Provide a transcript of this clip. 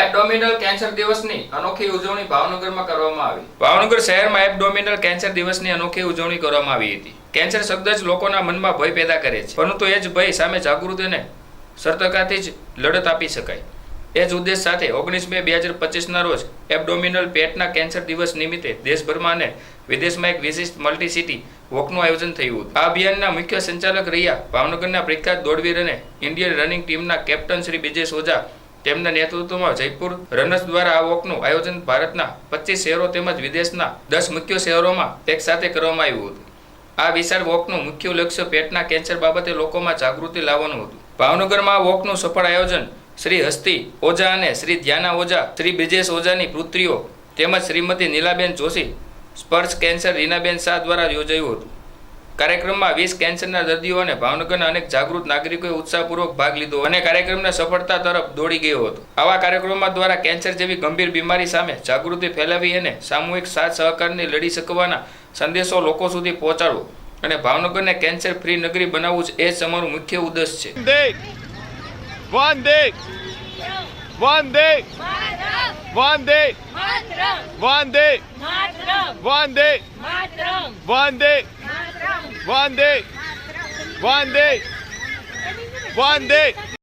Abdominal cancer દિવસની અનોખી ઉજવણી ભાવનગરમાં કરવામાં આવી. ભાવનગર શહેરમાં એબડોમિનલ કેન્સર દિવસની અનોખી ઉજવણી કરવામાં આવી હતી. કેન્સર શબ્દ જ લોકોના મનમાં ભય પેદા કરે છે. પરંતુ એ જ ભય સામે જાગૃતિને સર્તકાથી જ લડત આપી શકાય. એ જ ઉદ્દેશ સાથે ઓગણીસ મે બે હજાર પચીસના રોજ એબડોમિનલ પેટના કેન્સર દિવસ નિમિત્તે દેશભરમાં અને વિદેશમાં એક વિશિષ્ટ મલ્ટી સિટી વોકનું આયોજન થયું હતું. આ અભિયાનના મુખ્ય સંચાલક રહ્યા ભાવનગરના પ્રખ્યાત દોડવીર અને ઇન્ડિયન રનિંગ ટીમના કેપ્ટન શ્રી વિજેશ ઓઝા તેમના નેતૃત્વમાં જયપુર રનર્સ દ્વારા આ વોકનું આયોજન ભારતના પચીસ શહેરો તેમજ વિદેશના દસ મુખ્ય શહેરોમાં એક સાથે કરવામાં આવ્યું હતું. આ વિશાળ વોકનું મુખ્ય લક્ષ્ય પેટના કેન્સર બાબતે લોકોમાં જાગૃતિ લાવવાનું હતું. ભાવનગરમાં આ વોકનું સફળ આયોજન શ્રી હસ્તી ઓઝા અને શ્રી ધ્યાના ઓઝા, શ્રી બ્રિજેશ ઓઝાની પુત્રીઓ તેમજ શ્રીમતી નીલાબેન જોશી સ્પર્શ કેન્સર રીનાબેન શાહ દ્વારા યોજાયું હતું. કાર્યક્રમમાં વીસ કેન્સરના દર્દીઓ અને ભાવનગરના અનેક જાગૃત નાગરિકોએ ઉત્સાહપૂર્વક ભાગ લીધો અને કાર્યક્રમને સફળતા તરફ દોડી ગયો હતો. આવા કાર્યક્રમમાં દ્વારા કેન્સર જેવી ગંભીર બીમારી સામે જાગૃતિ ફેલાવી અને સામૂહિક સાથ સહકારની લડી શકવાના સંદેશો લોકો સુધી પહોંચાડવો અને ભાવનગરને કેન્સર ફ્રી નગરી બનાવવું જ એ જ અમારું મુખ્ય ઉદ્દેશ છે. વંદે. વંદે. વંદે! વંદે. Matram! વંદે. Matram! વંદે Matram! વંદે વંદે વંદે